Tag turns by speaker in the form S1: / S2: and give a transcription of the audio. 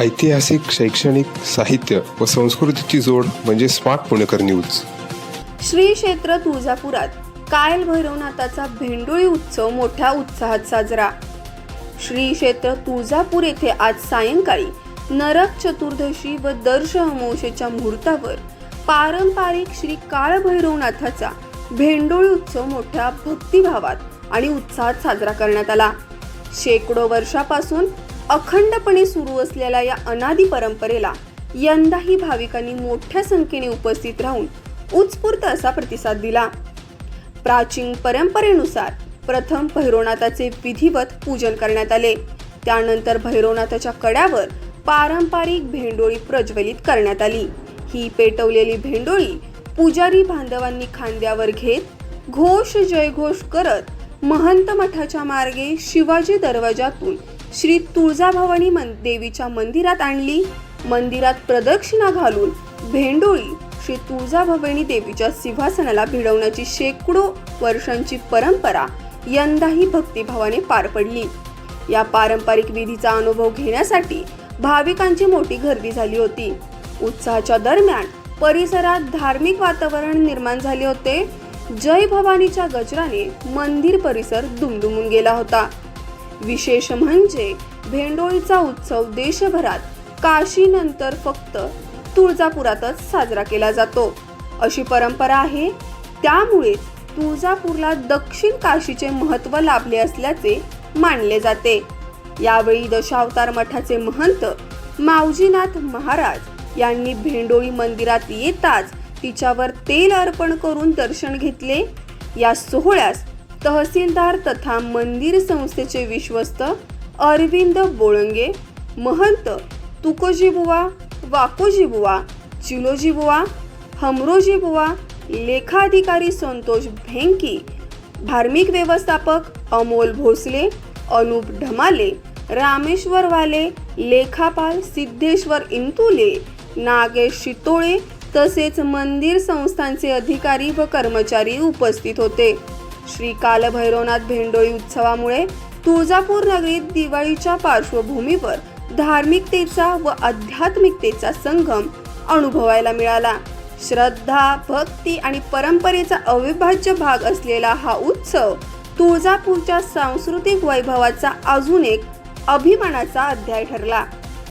S1: ऐतिहासिक शैक्षणिक साहित्य व संस्कृतीची जोड म्हणजे स्मार्ट पुणेकर न्यूज.
S2: श्री क्षेत्र तुळजापुरात कायल भैरवनाथाचा भेंडोळी उत्सव मोठ्या उत्साहात साजरा. श्री क्षेत्र तुळजापूर येथे आज सायंकाळी नरक चतुर्दशी व दर्श अमोशेच्या मुहूर्तावर पारंपरिक श्री काळ भैरवनाथाचा भेंडोळी उत्सव मोठ्या भक्तिभावात आणि उत्साहात साजरा करण्यात आला. शेकडो वर्षापासून अखंडपणे सुरू असलेल्या या अनादी परंपरेला यंदाही भाविकांनी मोठ्या संख्येने उपस्थित राहून उत्स्फूर्त असा प्रतिसाद दिला. प्राचीन परंपरेनुसार प्रथम भैरवनाथाचे विधिवत पूजन करण्यात आले. त्यानंतर भैरवनाथाच्या कड्यावर पारंपरिक भेंडोळी प्रज्वलित करण्यात आली. ही पेटवलेली भेंडोळी पुजारी बांधवांनी खांद्यावर घेत घोष जयघोष करत महंत मठाच्या मार्गे शिवाजी दरवाजातून श्री तुळजाभवानी मन देवीच्या मंदिरात आणली. मंदिरात प्रदक्षिणा घालून भेंडोळी श्री तुळजाभवानी देवीच्या सिंहासनाला भिडवण्याची शेकडो वर्षांची परंपरा यंदाही भक्तिभावाने पार पडली. या पारंपरिक विधीचा अनुभव घेण्यासाठी भाविकांची मोठी गर्दी झाली होती. उत्साहाच्या दरम्यान परिसरात धार्मिक वातावरण निर्माण झाले होते. जय भवानीच्या गजराने मंदिर परिसर दुमदुमून गेला होता. विशेष म्हणजे भेंडोळीचा उत्सव देशभरात काशीनंतर फक्त तुळजापुरातच साजरा केला जातो. अशी परंपरा आहे. त्यामुळे तुळजापूरला दक्षिण काशीचे महत्त्व लाभले असल्याचे मानले जाते. यावेळी दशावतार मठाचे महंत मावजीनाथ महाराज यांनी भेंडोळी मंदिरात येताच तिच्यावर तेल अर्पण करून दर्शन घेतले. या सोहळ्यास तहसीलदार तथा मंदिर संस्थेचे विश्वस्त अरविंद बोळंगे महंत तुकोजीबुवा वाकोजीबुवा चिलोजीबुवा हमरोजीबुवा लेखाधिकारी संतोष भेंकी धार्मिक व्यवस्थापक अमोल भोसले अनुप ढमाले रामेश्वर वाले लेखापाल सिद्धेश्वर इंतुले नागेश शितोळे तसेच मंदिर संस्थांचे अधिकारी व कर्मचारी उपस्थित होते. श्री कालभैरवनाथ भेंडोळी उत्सवामुळे तुळजापूर नगरीत दिवाळीच्या पार्श्वभूमीवर धार्मिकतेचा व आध्यात्मिकतेचा संगम अनुभवायला मिळाला. श्रद्धा भक्ती आणि परंपरेचा अविभाज्य भाग असलेला हा उत्सव तुळजापूरच्या सांस्कृतिक वैभवाचा अजून एक अभिमानाचा अध्याय ठरला.